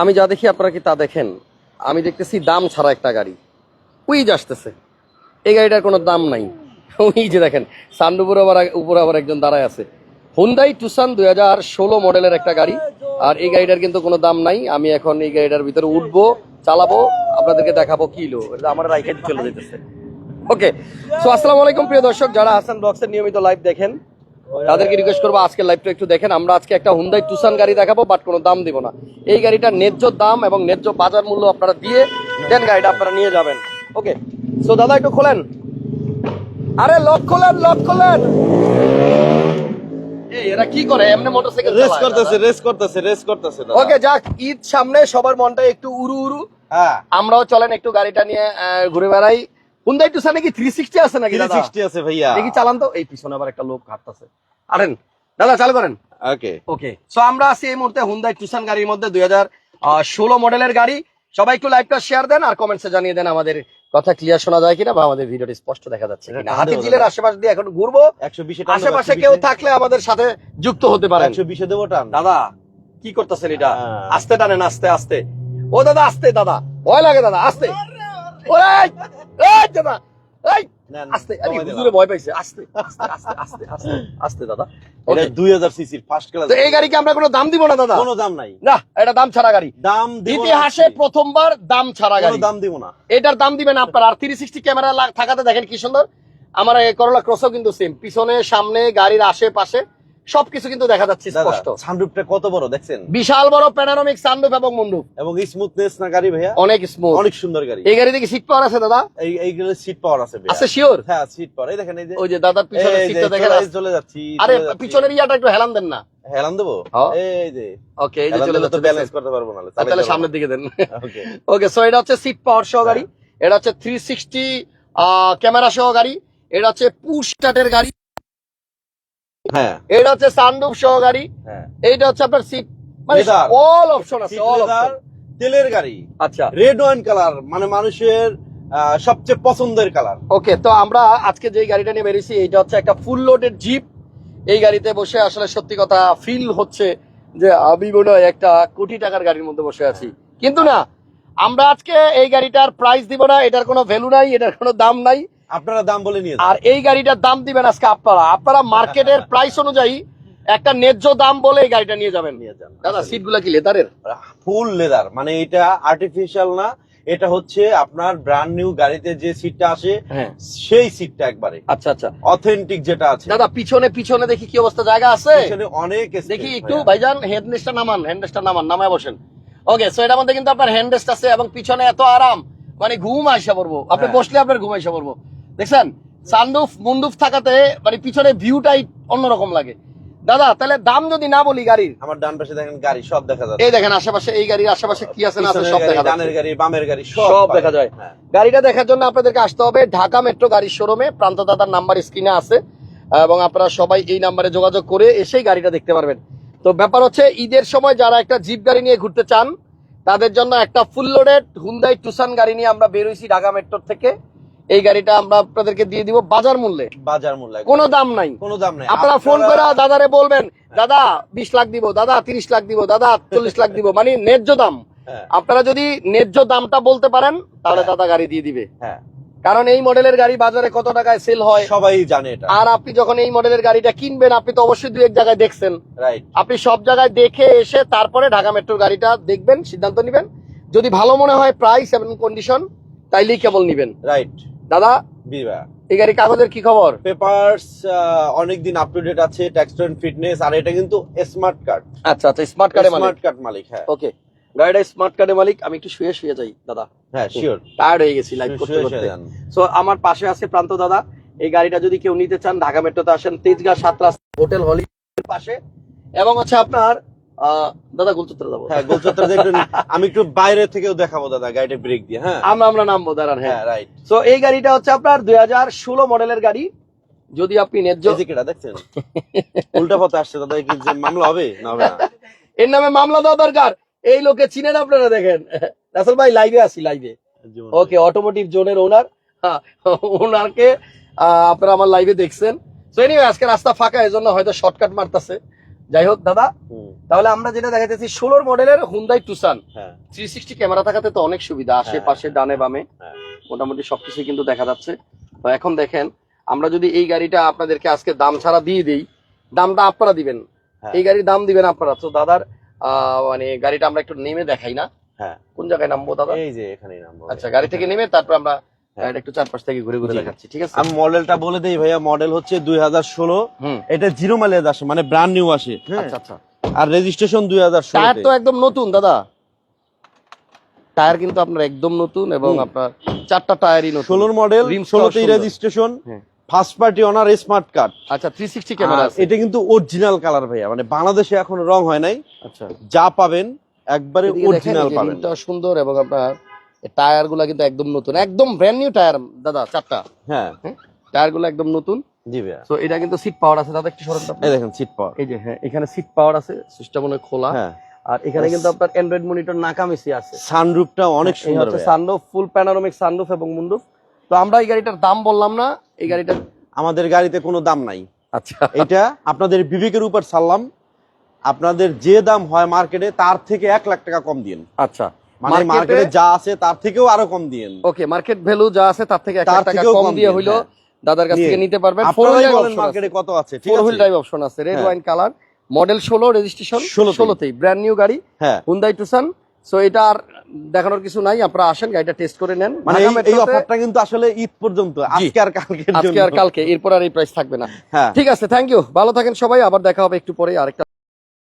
আমি যা দেখি আপনারা কি তা দেখেন? আমি দেখতেছি দাম ছাড়া একটা গাড়ি। উইজ আসতেছে। এই গাড়িটার কোনো দাম নাই। যে দেখেন সানরুফের আবার উপরে আবার একজন দাঁড়ায় আছে। হুন্দাই টুসান দুই হাজার ষোলো মডেলের একটা গাড়ি। আর এই গাড়িটার কিন্তু কোনো দাম নাই। আমি এখন এই গাড়িটার ভিতরে উঠবো, চালাবো, আপনাদেরকে দেখাবো কিলো এটা আমার রাইখে চলে যেতেছে। ওকে সো আসসালামু আলাইকুম প্রিয় দর্শক, যারা হাসান ব্লগসের নিয়মিত লাইভ দেখেন তাদেরকে রিকোয়েস্ট করব আজকের লাইভটা একটু দেখেন। আমরা আজকে একটা হুন্দাই টুসান গাড়ি দেখাবো বাট কোনো দাম দিব না। এই গাড়িটার ন্যায্য দাম এবং ন্যায্য বাজার মূল্য আপনারা দিয়ে দেন গাড়িটা আপনারা নিয়ে যাবেন। ওকে সো দাদা একটু খোলেন। আরে লক খোলেন লক খোলেন। এই এরা কি করে? এমনি মোটরসাইকেল রেস করতেছে রেস করতেছে রেস করতেছে ওকে যাক ঈদ সামনে সবার মনটা একটু উড়ু উড়ু হ্যাঁ। আমরাও চলেন একটু গাড়িটা নিয়ে ঘুরে বেড়াই। হুন্দাই টুসানে কি থ্রি সিক্সটি আছে নাকি দাদা? 360 আছে ভাইয়া। দেখি চালান তো। এই পিছনে আবার একটা লোক হাঁটতেছে। আরেন দাদা চালু করেন। ওকে ওকে সো আমরা আছি এই মুহূর্তে টুসান গাড়ির মধ্যে মডেলের গাড়ি। সবাই একটু লাইভটা শেয়ার দেন আর কমেন্টসে জানিয়ে দেন আমাদের কথা ক্লিয়ার শোনা যায় কিনা বা আমাদের ভিডিওটি স্পষ্ট দেখা যাচ্ছে কিনা। হাতি জিলের দেবো দিয়ে এখন ঘুরবো। 120 এ আশেপাশে কেউ থাকলে আমাদের সাথে যুক্ত হতে পারেন। 120 এ দেবো টান। দাদা কি করতেছেন এটা? হ্যাঁ। আস্তে টানেন আস্তে আস্তে। ও দাদা আস্তে দাদা। ভয় লাগে দাদা আস্তে। ওরে এই দাদা এই আস্তে দিলাম। হুজুরে ভয় পাইছে। আস্তে আস্তে আস্তে আস্তে আস্তে দাদা। এটা 2000 সিসির ফার্স্ট ক্লাস এই গাড়িকে আমরা কোনো দাম দিব না দাদা? কোনো দাম নাই। না এটা দাম ছাড়া গাড়ি। দাম দিব ইতিহাসে প্রথমবার দাম ছাড়া কোনো গাড়ি। দাম দিব না। এটার দাম দিবেন আপনার। আর থ্রি সিক্সটি ক্যামেরা থাকাতে দেখেন কি সুন্দর। আমার এই করলা ক্রসও কিন্তু সেম পিছনে সামনে গাড়ির আশেপাশে সবকিছু কিন্তু দেখা যাচ্ছে স্পষ্ট। সানরুফটা কত বড় দেখছেন? বিশাল বড় প্যানারোমিক সানরুফ এবং মুন্ডুপ এবং স্মুথনেস না গাড়ি ভাইয়া? অনেক স্মুথ অনেক সুন্দর গাড়ি। এই গাড়িতে কি সিট পাওয়ার আছে দাদা? এই এইগুলো সিট পাওয়ার আছে ভাইয়া। আছে শিওর হ্যাঁ সিট পাওয়ার এই দেখেন এই যে ওই যে দাদার পিছনে এই যে, সিটটা দেখেন চলে- চলে যাচ্ছি আরে পিছনের ইয়াটা একটু হেলান দেন না। হেলান দেবো? হ্যাঁ। এই যে। ওকে এই যে চলে যাচ্ছে ব্যালেন্স করতে পারব না তাহলে সামনের দিকে দেন। ওকে ওকে সো এটা হচ্ছে সিট পাওয়ার সহ গাড়ি। এটা হচ্ছে থ্রি সিক্সটি ক্যামেরা সহ গাড়ি। এটা হচ্ছে পুশ স্টার্টের গাড়ি। হ্যাঁ। এটা হচ্ছে সানরুফ সহ গাড়ি। হ্যাঁ। এইটা হচ্ছে আপনার সিট মানে অল অপশন আছে অল অপশন তেলের গাড়ি। আচ্ছা। রেড ওয়াইন কালার মানে মানুষের সবচেয়ে পছন্দের কালার ওকে তো আমরা আজকে যে গাড়িটা নিয়ে বেরিয়েছি এটা হচ্ছে একটা ফুল লোডেড জিপ এই গাড়িতে বসে আসলে সত্যি কথা ফিল হচ্ছে যে আমি মনে হয় একটা কোটি টাকার গাড়ির মধ্যে বসে আছি। কিন্তু না আমরা আজকে এই গাড়িটার প্রাইস দিব না এটার কোনো ভ্যালু নাই এটার কোনো দাম নাই। আপনারা দাম বলে নিয়ে আর এই গাড়িটার দাম দিবেন আজকে আপনারা। আপনারা মার্কেটের প্রাইস অনুযায়ী একটা ন্যায্য দাম বলে এই গাড়িটা নিয়ে যাবেন। নিয়ে যান। দাদা সিটগুলা কি লেদারের ফুল লেদার মানে এটা আর্টিফিশিয়াল না এটা হচ্ছে আপনার ব্র্যান্ড নিউ গাড়িতে যে সিটটা আসে হ্যাঁ। সেই সিটটা একবারে। আচ্ছা আচ্ছা। অথেন্টিক যেটা আছে। দাদা পিছনে পিছনে দেখি কি অবস্থা জায়গা আছে? এখানে অনেক দেখি একটু ভাইজান হ্যান্ডরেস্টটা নামান হ্যান্ডরেস্টটা নামান নামায় বসেন। ওকে সো এটার মধ্যে কিন্তু আপনার হ্যান্ডরেস্ট আছে এবং পিছনে এত আরাম মানে ঘুম আইসা পড়ব। আপনি হ্যাঁ। বসলে আপনার ঘুম আইসা পড়ব। দেখছেন? সানরুফ মুন্ডুফ থাকাতে মানে পিছনে ভিউটাই অন্যরকম লাগে। দাদা তাহলে দাম যদি না বলি গাড়ির? আমার ডান পাশে দেখেন গাড়ি সব দেখা যায় এই দেখেন আশেপাশে এই গাড়ির আশেপাশে কি আছে না আছে সব দেখা ডানের গাড়ি বামের গাড়ি সব সব দেখা যায়। হ্যাঁ। গাড়িটা দেখার জন্য আপনাদেরকে আসতে হবে। ঢাকা মেট্রো গাড়ির শোরুমে প্রান্ত দাদার নাম্বার স্ক্রিনে আছে। এবং আপনারা সবাই এই নাম্বারে যোগাযোগ করে এসেই গাড়িটা দেখতে পারবেন। তো ব্যাপার হচ্ছে ঈদের সময় যারা একটা জিপ গাড়ি নিয়ে ঘুরতে চান তাদের জন্য একটা ফুল লোডেড হুন্দাই টুসান গাড়ি নিয়ে আমরা বেরোইছি ঢাকা মেট্রোর থেকে। এই গাড়িটা আমরা আপনাদেরকে দিয়ে দিব বাজার মূল্যে। বাজার মূল্যে। কোনো দাম নাই। কোনো দাম নাই। আপনারা ফোন করে দাদারে বলবেন দাদা বিশ লাখ দিব দাদা তিরিশ লাখ দিব দাদা চল্লিশ লাখ দিব। মানে ন্যায্য দাম। হ্যাঁ, আপনারা যদি ন্যায্য দামটা বলতে পারেন তাহলে হ্যাঁ। দাদা গাড়ি দিয়ে দিবে। হ্যাঁ। কারণ এই মডেলের গাড়ি বাজারে কত টাকায় সেল হয়? সবাই জানে এটা। আর আপনি যখন এই মডেলের গাড়িটা কিনবেন আপনি তো অবশ্যই দু এক জায়গায় দেখছেন। রাইট আপনি সব জায়গায় দেখে এসে তারপরে ঢাকা মেট্রোর গাড়িটা দেখবেন সিদ্ধান্ত নেবেন। যদি ভালো মনে হয় প্রাইস এবং কন্ডিশন তাইলেই কেবল নিবেন। রাইট দাদা বিবা এই গাড়ি কাগজের কি খবর? পেপারস অনেক দিন আপ টু ডেট আছে ট্যাক্স ফিটনেস আর এটা কিন্তু স্মার্ট কার্ড আচ্ছা আচ্ছা স্মার্ট কার্ডে মালিক। স্মার্ট কার্ড মালিক হ্যাঁ। ওকে গাড়িটা স্মার্ট কার্ডে মালিক আমি একটু শুয়ে শুয়ে যাই দাদা। হ্যাঁ শিওর টায়ার্ড হয়ে গেছি লাইভ করতে করতে। সো আমার পাশে আছে প্রান্ত দাদা। এই গাড়িটা যদি কেউ নিতে চান ঢাকা মেট্রোতে আসেন তেজগাঁ সাত রাস্তা হোটেল হলি পাশে। এবং হচ্ছে আপনার দাদা গুলচত্র যাব। হ্যাঁ গোলচত্র একটু আমি একটু বাইরে থেকেও দেখাবো দাদা গাড়িটা ব্রেক দিয়ে হ্যাঁ? আমরা আমরা নামবো দাঁড়ান হ্যাঁ। হ্যাঁ রাইট সো এই গাড়িটা হচ্ছে আপনার দুই হাজার ষোলো মডেলের গাড়ি। যদি আপনি ন্যায্য এই দেখছেন? উল্টা পথে আসছে দাদা কি যে মামলা হবে? না হবে না। এর নামে মামলা দেওয়া দরকার। এই লোকে চিনেন আপনারা দেখেন। রাসেল ভাই লাইভে আসি লাইভে ওকে অটোমোটিভ জোনের ওনার ওনারকে আহ, আপনারা আমার লাইভে দেখছেন। তো এনিওয়ে আজকে রাস্তা ফাঁকা এজন্য হয়তো শর্টকাট মারতাছে। যাই হোক দাদা। তাহলে আমরা যেটা দেখাতেছি ষোলোর মডেলের হুন্দাই টুসান হ্যাঁ। থ্রি সিক্সটি ক্যামেরা থাকাতে তো অনেক সুবিধা আশেপাশে ডানে বামে। হ্যাঁ। মোটামুটি সবকিছু কিন্তু দেখা যাচ্ছে। তো এখন দেখেন আমরা যদি এই গাড়িটা আপনাদেরকে আজকে দাম ছাড়া দিয়ে দিই দামটা আপনারা দিবেন। হ্যাঁ। এই গাড়ির দাম দিবেন আপনারা। তো দাদার মানে গাড়িটা আমরা একটু নেমে দেখাই না। হ্যাঁ। কোন জায়গায় নামবো দাদা? এই যে এখানেই নাম আচ্ছা গাড়ি থেকে নেমে তারপর আমরা হ্যাঁ। একটু চারপাশ থেকে ঘুরে ঘুরে। দেখাচ্ছি ঠিক আছে? আমি মডেলটা বলে দেই ভাইয়া মডেল হচ্ছে দুই হাজার ষোলো। এটা জিরো মাইলেজ আসে মানে ব্র্যান্ড নিউ আসে। হ্যাঁ আচ্ছা আচ্ছা। আর রেজিস্ট্রেশন দুই হাজার টায়ার তো একদম নতুন দাদা। টায়ার কিন্তু আপনার একদম নতুন এবং আপনার চারটা টায়ারই নতুন। ষোলোর মডেল ষোলোতেই রেজিস্ট্রেশন হ্যাঁ। First party owner smart card আচ্ছা থ্রি সিক্সটি ক্যামেরা এটা কিন্তু অরিজিনাল কালার ভাইয়া মানে বাংলাদেশে এখন রং হয় নাই। আচ্ছা। যা পাবেন একবারে অরিজিনাল পাবেন। সুন্দর এবং আপনার টায়ারগুলা কিন্তু একদম নতুন। একদম ব্র্যান্ড নিউ টায়ার দাদা চারটা। হ্যাঁ। টায়ারগুলো একদম নতুন। জি ভাইয়া। তো এটা কিন্তু সিট পাওয়ার আছে। দাদা একটু সরেন এই দেখেন সিট পাওয়ার এই যে হ্যাঁ এখানে সিট পাওয়ার আছে সিস্টেম মনে খোলা। হ্যাঁ। আর এখানে কিন্তু আপনার অ্যান্ড্রয়েড মনিটর নাকামিসি আছে। সানরুফটা অনেক সুন্দর হচ্ছে সানরুফ ফুল প্যানোরামিক সানরুফ এবং মুন্ডুফ তো আমরা এই গাড়িটার দাম বললাম না এই গাড়িটা আমাদের গাড়িতে কোনো দাম নাই। আচ্ছা। এটা আপনাদের বিবেকের উপর ছাড়লাম। আপনাদের যে দাম হয় মার্কেটে তার থেকে এক লাখ টাকা কম দিন আচ্ছা। মানে মার্কেটে যা আছে তার থেকেও আরও কম দিন ওকে মার্কেট ভ্যালু যা আছে তার থেকে এক তার লাখ টাকা থেকেও কম কম দিয়ে হইল হ্যাঁ। দাদার কাছ থেকে নিতে পারবেন। ফোর হুইল ড্রাইভ মার্কেটে কত আছে ফোর হুইল ড্রাইভ অপশন আছে। রেড। ওয়াইন কালার মডেল ষোলো রেজিস্ট্রেশন ষোলোতেই। ব্র্যান্ড নিউ গাড়ি হুন্দাই টুসান সো এটা আর দেখানোর কিছু নাই। আপনারা আসেন গাড়িটা টেস্ট করে নেন। মানে এই- এই অফারটা কিন্তু আসলে ঈদ পর্যন্ত আজকে আর কালকে আজকে আর কালকে এরপর আর এই প্রাইস থাকবে না। হ্যাঁ। ঠিক আছে থ্যাংক ইউ ভালো থাকেন সবাই আবার দেখা হবে একটু পরে আরেকটা